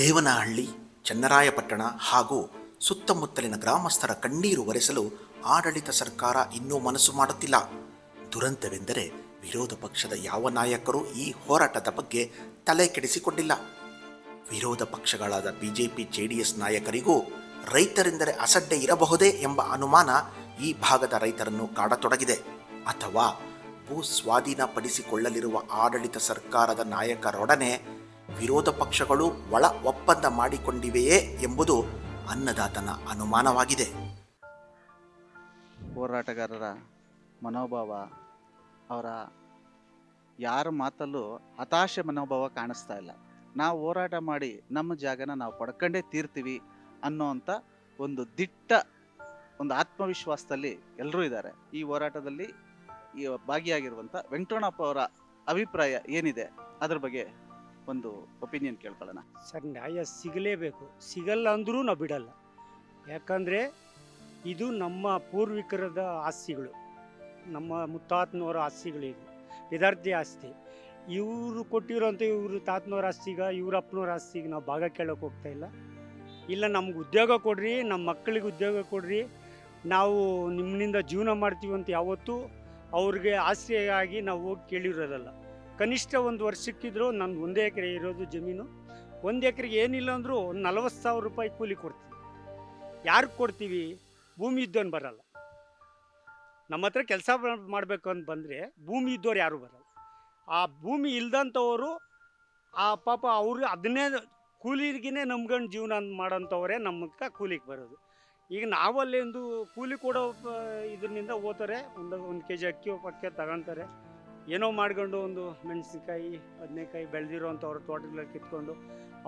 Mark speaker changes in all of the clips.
Speaker 1: ದೇವನಹಳ್ಳಿ, ಚನ್ನರಾಯಪಟ್ಟಣ ಹಾಗೂ ಸುತ್ತಮುತ್ತಲಿನ ಗ್ರಾಮಸ್ಥರ ಕಣ್ಣೀರು ಒರೆಸಲು ಆಡಳಿತ ಸರ್ಕಾರ ಇನ್ನೂ ಮನಸ್ಸು ಮಾಡುತ್ತಿಲ್ಲ. ದುರಂತವೆಂದರೆ ವಿರೋಧ ಪಕ್ಷದ ಯಾವ ನಾಯಕರೂ ಈ ಹೋರಾಟದ ಬಗ್ಗೆ ತಲೆ ಕೆಡಿಸಿಕೊಂಡಿಲ್ಲ. ವಿರೋಧ ಪಕ್ಷಗಳಾದ ಬಿಜೆಪಿ, ಜೆಡಿಎಸ್ ನಾಯಕರಿಗೂ ರೈತರೆಂದರೆ ಅಸಡ್ಡೆ ಇರಬಹುದೇ ಎಂಬ ಅನುಮಾನ ಈ ಭಾಗದ ರೈತರನ್ನು ಕಾಡತೊಡಗಿದೆ. ಅಥವಾ ಭೂ ಸ್ವಾಧೀನಪಡಿಸಿಕೊಳ್ಳಲಿರುವ ಆಡಳಿತ ಸರ್ಕಾರದ ನಾಯಕರೊಡನೆ ವಿರೋಧ ಪಕ್ಷಗಳು ಒಳ ಒಪ್ಪಂದ ಮಾಡಿಕೊಂಡಿವೆಯೇ ಎಂಬುದು ಅನ್ನದಾತನ ಅನುಮಾನವಾಗಿದೆ.
Speaker 2: ಹೋರಾಟಗಾರರ ಮನೋಭಾವ, ಅವರ ಯಾರ ಮಾತಲ್ಲೂ ಹತಾಶೆ ಮನೋಭಾವ ಕಾಣಿಸ್ತಾ ಇಲ್ಲ. ನಾವು ಹೋರಾಟ ಮಾಡಿ ನಮ್ಮ ಜಾಗನ ನಾವು ಪಡ್ಕೊಂಡೇ ತೀರ್ತೀವಿ ಅನ್ನೋವಂಥ ಒಂದು ದಿಟ್ಟ ಒಂದು ಆತ್ಮವಿಶ್ವಾಸದಲ್ಲಿ ಎಲ್ಲರೂ ಇದ್ದಾರೆ. ಈ ಹೋರಾಟದಲ್ಲಿ ಈ ಭಾಗಿಯಾಗಿರುವಂಥ ವೆಂಕಟಣ್ಣಪ್ಪ ಅವರ ಅಭಿಪ್ರಾಯ ಏನಿದೆ? ಅದ್ರ ಬಗ್ಗೆ ಒಂದು ಒಪಿನಿಯನ್ ಕೇಳ್ಕೊಳ್ಳೋಣ.
Speaker 3: ಸರ್, ನ್ಯಾಯ ಸಿಗಲೇಬೇಕು. ಸಿಗಲ್ಲ ಅಂದರೂ ನಾವು ಬಿಡಲ್ಲ. ಯಾಕಂದರೆ ಇದು ನಮ್ಮ ಪೂರ್ವಿಕರದ ಆಸ್ತಿಗಳು. ನಮ್ಮ ಮುತ್ತಾತನವರ ಆಸ್ತಿಗಳು ಇದು. ವಿದ್ಯಾರ್ಥಿ ಆಸ್ತಿ. ಇವರು ಕೊಟ್ಟಿರೋಂಥ ಇವರು ತಾತನವ್ರ ಆಸ್ತಿಗ, ಇವ್ರ ಅಪ್ಪನವ್ರ ಆಸ್ತಿಗೆ ನಾವು ಭಾಗ ಕೇಳೋಕೆ ಹೋಗ್ತಾ ಇಲ್ಲ. ಇಲ್ಲ, ನಮ್ಗೆ ಉದ್ಯೋಗ ಕೊಡ್ರಿ, ನಮ್ಮ ಮಕ್ಕಳಿಗೆ ಉದ್ಯೋಗ ಕೊಡ್ರಿ. ನಾವು ನಿಮ್ಮಿಂದ ಜೀವನ ಮಾಡ್ತೀವಿ ಅಂತ ಯಾವತ್ತೂ ಅವ್ರಿಗೆ ಆಸ್ತಿಯಾಗಿ ನಾವು ಹೋಗಿ ಕೇಳಿರೋದಲ್ಲ. ಕನಿಷ್ಠ ಒಂದು ವರ್ಷಕ್ಕಿದ್ರು ನನ್ನ ಒಂದೇ ಎಕರೆ ಇರೋದು ಜಮೀನು. ಒಂದು ಎಕರೆಗೆ ಏನಿಲ್ಲ ಅಂದರೂ ಒಂದು ನಲವತ್ತು ಸಾವಿರ ರೂಪಾಯಿ ಕೂಲಿ ಕೊಡ್ತೀವಿ ಯಾರಿಗೆ ಕೊಡ್ತೀವಿ? ಭೂಮಿ ಇದ್ದವನು ಬರಲ್ಲ. ನಮ್ಮ ಹತ್ರ ಕೆಲಸ ಮಾಡಬೇಕು ಅಂತ ಬಂದರೆ ಭೂಮಿ ಇದ್ದವ್ರು ಯಾರೂ ಬರಲ್ಲ. ಆ ಭೂಮಿ ಇಲ್ದಂಥವರು, ಆ ಪಾಪ ಅವರು ಅದನ್ನೇ ಕೂಲಿಗಿನೇ ನಂಬ್ಕೊಂಡು ಜೀವನ ಮಾಡೋಂಥವರೇ ನಮ್ಮಕ್ಕ ಕೂಲಿಗೆ ಬರೋದು. ಈಗ ನಾವಲ್ಲಿ ಒಂದು ಕೂಲಿ ಕೊಡೋ ಇದರಿಂದ ಓದ್ತಾರೆ ಒಂದು ಒಂದು ಕೆ ಜಿ ಅಕ್ಕಿ ಪಕ್ಕೆ ತಗೊತಾರೆ. ಏನೋ ಮಾಡ್ಕೊಂಡು ಒಂದು ಮೆಣಸಿನ್ಕಾಯಿ, ಬದನೆಕಾಯಿ ಬೆಳೆದಿರೋಂಥವ್ರ ತೋಟಗಳಲ್ಲಿ ಕಿತ್ಕೊಂಡು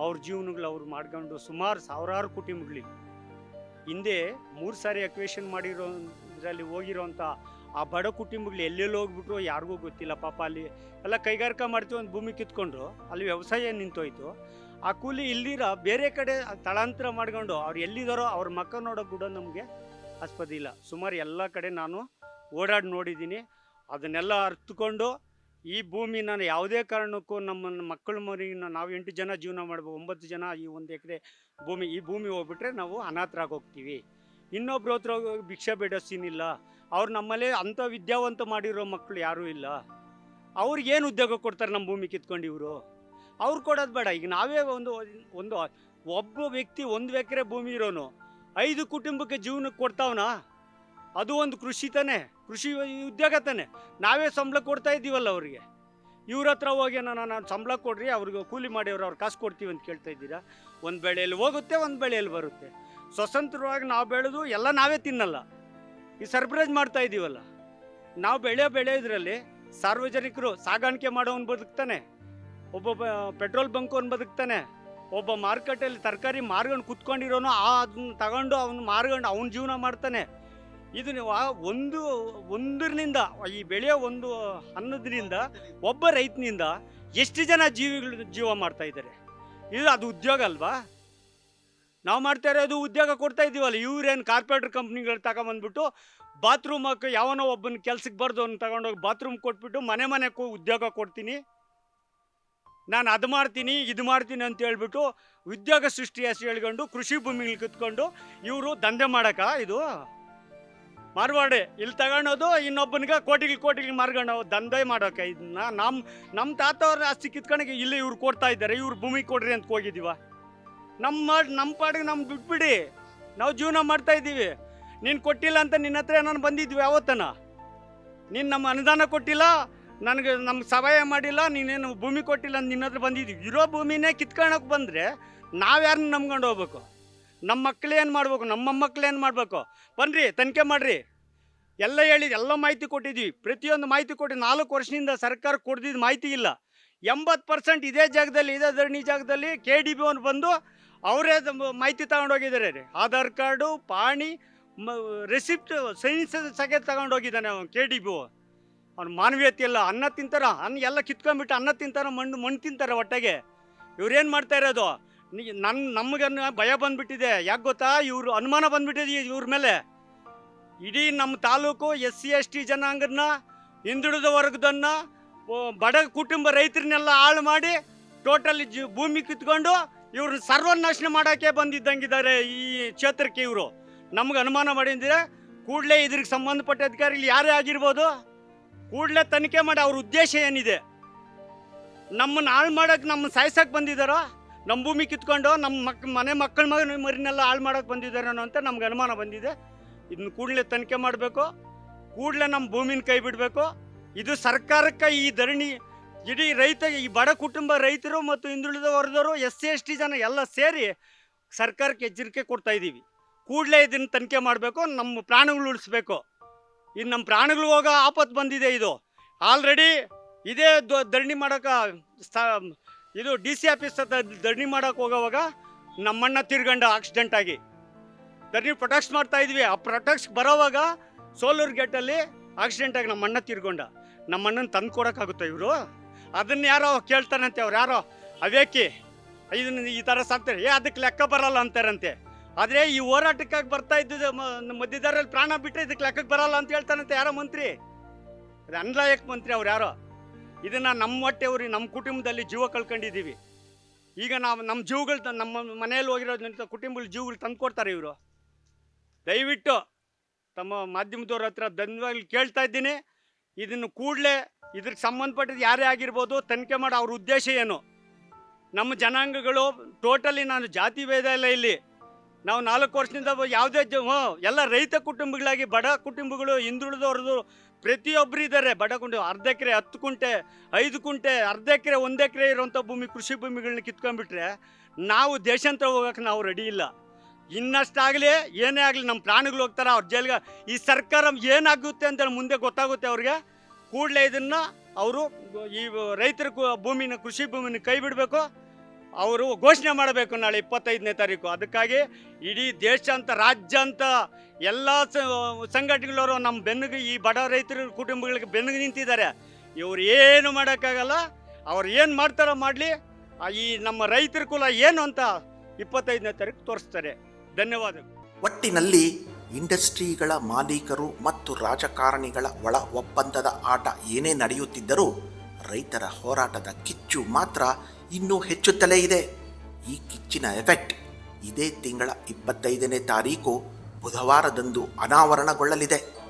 Speaker 3: ಅವ್ರ ಜೀವನಗಳು ಅವ್ರು ಮಾಡ್ಕೊಂಡು ಸುಮಾರು ಸಾವಿರಾರು ಕುಟುಂಬಗಳಿಗೆ ಹಿಂದೆ ಮೂರು ಸಾರಿ ಅಕ್ವೇಷನ್ ಮಾಡಿರೋ ಇದರಲ್ಲಿ ಹೋಗಿರೋಂಥ ಆ ಬಡ ಕುಟುಂಬಗಳು ಎಲ್ಲೆಲ್ಲಿ ಹೋಗ್ಬಿಟ್ರು ಯಾರಿಗೂ ಗೊತ್ತಿಲ್ಲ. ಪಾಪ ಅಲ್ಲಿ ಎಲ್ಲ ಕೈಗಾರಿಕಾ ಮಾಡ್ತೀವಿ ಒಂದು ಭೂಮಿ ಕಿತ್ಕೊಂಡ್ರು. ಅಲ್ಲಿ ವ್ಯವಸಾಯ ನಿಂತೋಯ್ತು. ಆ ಕೂಲಿ ಇಲ್ದಿರ ಬೇರೆ ಕಡೆ ಸ್ಥಳಾಂತರ ಮಾಡ್ಕೊಂಡು ಅವ್ರು ಎಲ್ಲಿದ್ದಾರೋ ಅವ್ರ ಮಕ್ಕ ನೋಡೋ ಕೂಡ ನಮಗೆ ಆಸ್ಪದ ಇಲ್ಲ. ಸುಮಾರು ಎಲ್ಲ ಕಡೆ ನಾನು ಓಡಾಡಿ ನೋಡಿದ್ದೀನಿ. ಅದನ್ನೆಲ್ಲ ಅರ್ಥಕೊಂಡು ಈ ಭೂಮಿ ನಾನು ಯಾವುದೇ ಕಾರಣಕ್ಕೂ ನಮ್ಮ ಮಕ್ಕಳ ಮರಿನ ನಾವು ಎಂಟು ಜನ ಜೀವನ ಮಾಡ್ಬೋದು, ಒಂಬತ್ತು ಜನ ಈ ಒಂದು ಎಕರೆ ಭೂಮಿ, ಈ ಭೂಮಿ ಹೋಗ್ಬಿಟ್ರೆ ನಾವು ಅನಾಥರಾಗಿ ಹೋಗ್ತೀವಿ. ಇನ್ನೊಬ್ರು ಹತ್ರ ಭಿಕ್ಷೆ ಬೇಡೋ, ಸೀನ್ ಇಲ್ಲ. ಅವ್ರು ನಮ್ಮಲ್ಲೇ ಅಂಥ ವಿದ್ಯಾವಂತ ಮಾಡಿರೋ ಮಕ್ಕಳು ಯಾರೂ ಇಲ್ಲ. ಅವ್ರಿಗೇನು ಉದ್ಯೋಗ ಕೊಡ್ತಾರೆ ನಮ್ಮ ಭೂಮಿ ಕಿತ್ಕೊಂಡು ಇವರು? ಅವ್ರು ಕೊಡೋದು ಬೇಡ. ಈಗ ನಾವೇ ಒಂದು ಒಂದು, ಒಬ್ಬ ವ್ಯಕ್ತಿ ಒಂದು ಎಕರೆ ಭೂಮಿ ಇರೋನು, ಐದು ಕುಟುಂಬಕ್ಕೆ ಜೀವನಕ್ಕೆ ಕೊಡ್ತಾವನಾ? ಅದು ಒಂದು ಕೃಷಿ ತಾನೆ, ಕೃಷಿ ಉದ್ಯೋಗ ತಾನೆ. ನಾವೇ ಸಂಬಳ ಕೊಡ್ತಾ ಇದ್ದೀವಲ್ಲ ಅವರಿಗೆ. ಇವ್ರ ಹತ್ರ ಹೋಗಿ ನಾನು ನಾನು ಸಂಬಳ ಕೊಡ್ರಿ, ಅವ್ರಿಗೆ ಕೂಲಿ ಮಾಡಿ ಅವ್ರು ಕಾಸು ಕೊಡ್ತೀವಿ ಅಂತ ಕೇಳ್ತಾ ಇದ್ದೀರಾ? ಒಂದು ಬೆಳೆಯಲ್ಲಿ ಹೋಗುತ್ತೆ, ಒಂದು ಬೆಳೆಯಲ್ಲಿ ಬರುತ್ತೆ. ಸ್ವತಂತ್ರವಾಗಿ ನಾವು ಬೆಳೆದು ಎಲ್ಲ ನಾವೇ ತಿನ್ನಲ್ಲ. ಈ ಸರ್ಪ್ರೈಸ್ ಮಾಡ್ತಾ ಇದ್ದೀವಲ್ಲ. ನಾವು ಬೆಳೆ ಬೆಳೆಯೋದ್ರಲ್ಲಿ ಸಾರ್ವಜನಿಕರು ಸಾಗಾಣಿಕೆ ಮಾಡೋನು ಬದುಕ್ತಾನೆ. ಒಬ್ಬ ಪೆಟ್ರೋಲ್ ಬಂಕೋನ್ ಬದುಕ್ತಾನೆ. ಒಬ್ಬ ಮಾರ್ಕೆಟಲ್ಲಿ ತರಕಾರಿ ಮಾರ್ಕೊಂಡು ಕುತ್ಕೊಂಡಿರೋನು, ಆ ಅದನ್ನ ತಗೊಂಡು ಅವನು ಮಾರ್ಕೊಂಡು ಅವನ ಜೀವನ ಮಾಡ್ತಾನೆ. ಇದು ನೀವು ಒಂದು, ಒಂದರಿಂದ, ಈ ಬೆಳೆಯೋ ಒಂದು ಅನ್ನದ್ರಿಂದ ಒಬ್ಬ ರೈತನಿಂದ ಎಷ್ಟು ಜನ ಜೀವಿಗಳು ಜೀವ ಮಾಡ್ತಾ ಇದ್ದಾರೆ? ಇದು ಅದು ಉದ್ಯೋಗ ಅಲ್ವಾ? ನಾವು ಮಾಡ್ತಾ ಇರೋದು ಉದ್ಯೋಗ ಕೊಡ್ತಾ ಇದ್ದೀವಲ್ಲ ಇವ್ರೇನು ಕಾರ್ಪೊರೇಟರ್ ಕಂಪ್ನಿಗಳು ತಗೊಂಬಂದ್ಬಿಟ್ಟು ಬಾತ್ರೂಮ್ ಹಾಕಿ, ಯಾವನೋ ಒಬ್ಬನ ಕೆಲ್ಸಕ್ಕೆ ಬರ್ದು ಅವ್ನು ತಗೊಂಡೋಗಿ ಬಾತ್ರೂಮ್ ಕೊಟ್ಬಿಟ್ಟು ಮನೆ ಮನೆ ಉದ್ಯೋಗ ಕೊಡ್ತೀನಿ. ನಾನು ಅದು ಮಾಡ್ತೀನಿ, ಇದು ಮಾಡ್ತೀನಿ ಅಂತ ಹೇಳ್ಬಿಟ್ಟು ಉದ್ಯೋಗ ಸೃಷ್ಟಿ ಹೆಸರು ಹೇಳ್ಕೊಂಡು, ಕೃಷಿ ಭೂಮಿಗಳು ಕಿತ್ಕೊಂಡು ಇವರು ದಂಧೆ ಮಾಡಕ ಇದು ಮಾರ್ವಾಡೆ, ಇಲ್ಲಿ ತಗೊಳೋದು, ಇನ್ನೊಬ್ಬನಿಗೆ ಕೋಟಿಗೆ ಕೋಟಿಗೆ ಮಾರ್ಕೊಂಡು ದಂಧೆ ಮಾಡೋಕೆ. ಇದನ್ನ ನಮ್ಮ ನಮ್ಮ ತಾತವ್ರ ಆಸ್ತಿ ಕಿತ್ಕೊಂಡಿಗೆ ಇಲ್ಲಿ ಇವ್ರು ಕೊಡ್ತಾ ಇದ್ದಾರೆ. ಇವ್ರು ಭೂಮಿ ಕೊಡ್ರಿ ಅಂತ ಹೋಗಿದ್ದೀವ. ನಮ್ಮ ನಮ್ಮ ಪಾಡಿಗೆ ನಮ್ಗೆ ಬಿಟ್ಬಿಡಿ ನಾವು ಜೀವನ ಮಾಡ್ತಾ ಇದ್ದೀವಿ. ನೀನು ಕೊಟ್ಟಿಲ್ಲ ಅಂತ ನಿನ್ನ ಹತ್ರ ನಾನು ಬಂದಿದ್ವಿ ಯಾವತ್ತನ? ನೀನು ನಮ್ಮ ಅನುದಾನ ಕೊಟ್ಟಿಲ್ಲ, ನನಗೆ ನಮ್ಮ ಸಹಾಯ ಮಾಡಿಲ್ಲ, ನೀನೇನು ಭೂಮಿ ಕೊಟ್ಟಿಲ್ಲ ಅಂತ ನಿನ್ನ ಹತ್ರ ಬಂದಿದ್ವಿ ಇರೋ ಭೂಮಿನೇ ಕಿತ್ಕೊಳಕ್ಕೆ ಬಂದರೆ ನಾವ್ಯಾರನ್ನ ನಂಬ್ಕೊಂಡು ಹೋಗ್ಬೇಕು? ನಮ್ಮ ಮಕ್ಕಳೇನು ಏನು ಮಾಡ್ಬೇಕು? ನಮ್ಮ ಮಕ್ಕಳು ಏನು ಮಾಡಬೇಕು? ಬನ್ನಿರಿ ತನಿಖೆ ಮಾಡಿರಿ. ಎಲ್ಲ ಹೇಳಿದ ಎಲ್ಲ ಮಾಹಿತಿ ಕೊಟ್ಟಿದ್ವಿ. ಪ್ರತಿಯೊಂದು ಮಾಹಿತಿ ಕೊಟ್ಟು ನಾಲ್ಕು ವರ್ಷದಿಂದ ಸರ್ಕಾರ ಕೊಡ್ದಿದ್ದು ಮಾಹಿತಿ ಇಲ್ಲ. ಎಂಬತ್ತು ಪರ್ಸೆಂಟ್ ಇದೇ ಜಾಗದಲ್ಲಿ, ಇದೇ ಧರಣಿ ಜಾಗದಲ್ಲಿ ಕೆ ಡಿ ಬಿ ಅವ್ನು ಬಂದು ಅವರೇ ಮಾಹಿತಿ ತಗೊಂಡೋಗಿದ್ದಾರೆ ರೀ. ಆಧಾರ್ ಕಾರ್ಡು, ಪಾಣಿ, ಮ, ರೆಸಿಪ್ಟ್, ಸೈನ್ಸ್ ಸಗೆ ತಗೊಂಡೋಗಿದ್ದಾನೆ ಅವನು ಕೆ ಡಿ ಬಿ ಅವ್ನು ಮಾನವೀಯತೆ ಇಲ್ಲ. ಅನ್ನ ತಿಂತಾರ, ಅನ್ನ ಎಲ್ಲ ಕಿತ್ಕೊಂಡ್ಬಿಟ್ಟು ಅನ್ನ ತಿಂತಾರ, ಮಣ್ಣು ಮಣ್ಣು ತಿಂತಾರೆ ಹೊಟ್ಟೆಗೆ ಇವ್ರೇನು ಮಾಡ್ತಾ ಇರೋದು? ನನ್ನ ನಮಗನ್ನ ಭಯ ಬಂದ್ಬಿಟ್ಟಿದೆ. ಯಾಕೆ ಗೊತ್ತಾ? ಇವರು ಅನುಮಾನ ಬಂದ್ಬಿಟ್ಟಿದೆ ಇವ್ರ ಮೇಲೆ. ಇಡೀ ನಮ್ಮ taluk S C S T ಜನಾಂಗನ ಹಿಂದುಳಿದ ವರ್ಗದನ್ನ ಬಡ ಕುಟುಂಬ ರೈತರನ್ನೆಲ್ಲ ಹಾಳು ಮಾಡಿ ಟೋಟಲ್ ಭೂಮಿ ಕಿತ್ಕೊಂಡು ಇವ್ರನ್ನ ಸರ್ವನಾಶನ ಮಾಡೋಕ್ಕೆ ಬಂದಿದ್ದಂಗಿದ್ದಾರೆ ಈ ಕ್ಷೇತ್ರಕ್ಕೆ ಇವರು. ನಮ್ಗೆ ಅನುಮಾನ ಮಾಡಿದ್ರೆ ಕೂಡಲೇ ಇದ್ರಿಗೆ ಸಂಬಂಧಪಟ್ಟ ಅಧಿಕಾರಿಗಳು ಯಾರೇ ಆಗಿರ್ಬೋದು ಕೂಡಲೇ ತನಿಖೆ ಮಾಡಿ ಅವ್ರ ಉದ್ದೇಶ ಏನಿದೆ? ನಮ್ಮನ್ನ ಹಾಳು ಮಾಡೋಕೆ ನಮ್ಮನ್ನು ಸಾಯ್ಸಕ್ಕೆ ಬಂದಿದ್ದಾರೋ? ನಮ್ಮ ಭೂಮಿ ಕಿತ್ಕೊಂಡು ನಮ್ಮ ಮಕ್, ಮನೆ ಮಕ್ಕಳ ಮಗ ಮರಿನೆಲ್ಲ ಹಾಳು ಮಾಡೋಕೆ ಬಂದಿದ್ದಾರೇನೋ ಅಂತ ನಮ್ಗೆ ಅನುಮಾನ ಬಂದಿದೆ. ಇದನ್ನ ಕೂಡಲೇ ತನಿಖೆ ಮಾಡಬೇಕು. ಕೂಡಲೇ ನಮ್ಮ ಭೂಮಿನ ಕೈ ಬಿಡಬೇಕು. ಇದು ಸರ್ಕಾರಕ್ಕೆ ಈ ಧರಣಿ, ಇಡೀ ರೈತ, ಈ ಬಡ ಕುಟುಂಬ ರೈತರು ಮತ್ತು ಹಿಂದುಳಿದ ವರ್ಗದವರು ಎಸ್ ಸಿ, ಎಸ್ ಟಿ ಜನ ಎಲ್ಲ ಸೇರಿ ಸರ್ಕಾರಕ್ಕೆ ಎಚ್ಚರಿಕೆ ಕೊಡ್ತಾ ಇದ್ದೀವಿ. ಕೂಡಲೇ ಇದನ್ನು ತನಿಖೆ ಮಾಡಬೇಕು. ನಮ್ಮ ಪ್ರಾಣಗಳು ಉಳಿಸ್ಬೇಕು. ಇದು ನಮ್ಮ ಪ್ರಾಣಗಳು ಹೋಗೋ ಆಪತ್ತು ಬಂದಿದೆ ಇದು. ಆಲ್ರೆಡಿ ಇದೇ ದ- ಧರಣಿ ಮಾಡೋಕೆ ಇದು ಡಿ ಸಿ ಆಫೀಸ್ ಹತ್ರ ಧರಣಿ ಮಾಡೋಕೆ ಹೋಗೋವಾಗ ನಮ್ಮಣ್ಣ ತಿರ್ಗಂಡ ಆಕ್ಸಿಡೆಂಟ್ ಆಗಿ. ಧರಣಿ ಪ್ರೊಟೆಕ್ಟ್ ಮಾಡ್ತಾ ಇದ್ವಿ. ಆ ಪ್ರೊಟೆಕ್ಟ್ ಬರೋವಾಗ ಸೋಲೂರು ಗೇಟಲ್ಲಿ ಆಕ್ಸಿಡೆಂಟ್ ಆಗಿ ನಮ್ಮಣ್ಣ ತಿರ್ಗೊಂಡ. ನಮ್ಮಣ್ಣನ ತಂದು ಕೊಡೋಕ್ಕಾಗುತ್ತೆ ಇವರು? ಅದನ್ನ ಯಾರೋ ಕೇಳ್ತಾರಂತೆ ಅವ್ರು ಯಾರೋ? ಅವೇಕಿ ಇದನ್ನ ಈ ಥರ ಸಾಕ್ತಾರೆ. ಏ, ಅದಕ್ಕೆ ಲೆಕ್ಕ ಬರಲ್ಲ ಅಂತಾರಂತೆ. ಆದರೆ ಈ ಹೋರಾಟಕ್ಕಾಗಿ ಬರ್ತಾ ಇದ್ದ ಮಧ್ಯದಾರಲ್ಲಿ ಪ್ರಾಣ ಬಿಟ್ಟರೆ ಇದಕ್ಕೆ ಲೆಕ್ಕಕ್ಕೆ ಬರಲ್ಲ ಅಂತ ಹೇಳ್ತಾರಂತೆ ಯಾರೋ ಮಂತ್ರಿ? ಅದು ಅನ್ಲಾಯಕ್ ಮಂತ್ರಿ ಅವ್ರು ಯಾರೋ? ಇದನ್ನ ನಮ್ಮ ಹೊಟ್ಟೆವ್ರಿ ನಮ್ಮ ಕುಟುಂಬದಲ್ಲಿ ಜೀವ ಕಳ್ಕೊಂಡಿದ್ದೀವಿ. ಈಗ ನಾವು ನಮ್ಮ ಜೀವಗಳು ನಮ್ಮ ಮನೆಯಲ್ಲಿ ಹೋಗಿರೋದ್ರಿಂದ ಕುಟುಂಬಗಳ ಜೀವಗಳು ತಂದು ಕೊಡ್ತಾರೆ ಇವರು. ದಯವಿಟ್ಟು ತಮ್ಮ ಮಾಧ್ಯಮದವ್ರ ಹತ್ರ ಧನ್ಯವಾಗ್ಲಿ ಕೇಳ್ತಾ ಇದ್ದೀನಿ. ಇದನ್ನು ಕೂಡಲೇ ಇದ್ರ ಸಂಬಂಧಪಟ್ಟಿದ್ದು ಯಾರೇ ಆಗಿರ್ಬೋದು ತನಿಖೆ ಮಾಡೋ, ಅವ್ರ ಉದ್ದೇಶ ಏನು? ನಮ್ಮ ಜನಾಂಗಗಳು ಟೋಟಲಿ ನಾನು ಜಾತಿ ಭೇದ ಇಲ್ಲ ಇಲ್ಲಿ. ನಾವು ನಾಲ್ಕು ವರ್ಷದಿಂದ ಯಾವುದೇ ಎಲ್ಲ ರೈತ ಕುಟುಂಬಗಳಾಗಿ ಬಡ ಕುಟುಂಬಗಳು ಹಿಂದುಳಿದವ್ರದ್ದು ಪ್ರತಿಯೊಬ್ಬರು ಇದ್ದಾರೆ ಬಡ ಕುಟುಂಬ ಅರ್ಧ ಎಕರೆ, ಹತ್ತು ಕುಂಟೆ, ಐದು ಕುಂಟೆ, ಅರ್ಧ ಎಕರೆ, ಒಂದು ಎಕರೆ ಇರುವಂಥ ಭೂಮಿ, ಕೃಷಿ ಭೂಮಿಗಳನ್ನ ಕಿತ್ಕೊಂಡ್ಬಿಟ್ರೆ ನಾವು ದೇಶಾಂತರ ಹೋಗೋಕೆ ನಾವು ರೆಡಿ ಇಲ್ಲ. ಇನ್ನಷ್ಟಾಗಲಿ ಏನೇ ಆಗಲಿ ನಮ್ಮ ಪ್ರಾಣಿಗಳು ಹೋಗ್ತಾರೆ, ಅವ್ರ ಜೈಲ್ಗೆ ಈ ಸರ್ಕಾರ ಏನಾಗುತ್ತೆ ಅಂತ ಮುಂದೆ ಗೊತ್ತಾಗುತ್ತೆ ಅವ್ರಿಗೆ. ಕೂಡಲೇ ಇದನ್ನು ಅವರು ಈ ರೈತರ ಭೂಮಿನ, ಕೃಷಿ ಭೂಮಿನ ಕೈ ಬಿಡಬೇಕು. ಅವರು ಘೋಷಣೆ ಮಾಡಬೇಕು ನಾಳೆ ಇಪ್ಪತ್ತೈದನೇ ತಾರೀಕು. ಅದಕ್ಕಾಗಿ ಇಡೀ ರಾಜ್ಯ ಅಂತ, ಎಲ್ಲ ಸಂಘಟನೆಗಳವರು ನಮ್ಮ ಬೆನ್ನಿಗೆ, ಈ ಬಡ ರೈತರ ಕುಟುಂಬಗಳಿಗೆ ಬೆನ್ನಿಗೆ ನಿಂತಿದ್ದಾರೆ. ಇವರು ಏನು ಮಾಡೋಕ್ಕಾಗಲ್ಲ, ಅವ್ರು ಏನು ಮಾಡ್ತಾರೋ ಮಾಡಲಿ ಈ ನಮ್ಮ ರೈತರ ಕುಲ ಏನು ಅಂತ ಇಪ್ಪತ್ತೈದನೇ ತಾರೀಕು ತೋರಿಸ್ತಾರೆ. ಧನ್ಯವಾದ
Speaker 1: ಒಟ್ಟಿನಲ್ಲಿ ಇಂಡಸ್ಟ್ರಿಗಳ ಮಾಲೀಕರು ಮತ್ತು ರಾಜಕಾರಣಿಗಳ ಒಳ ಒಪ್ಪಂದದ ಆಟ ಏನೇ ನಡೆಯುತ್ತಿದ್ದರೂ ರೈತರ ಹೋರಾಟದ ಕಿಚ್ಚು ಮಾತ್ರ ಇನ್ನೂ ಹೆಚ್ಚುತ್ತಲೇ ಇದೆ. ಈ ಕಿಚ್ಚಿನ ಎಫೆಕ್ಟ್ ಇದೇ ತಿಂಗಳ ಇಪ್ಪತ್ತೈದನೇ ತಾರೀಕು ಬುಧವಾರದಂದು ಅನಾವರಣಗೊಳ್ಳಲಿದೆ.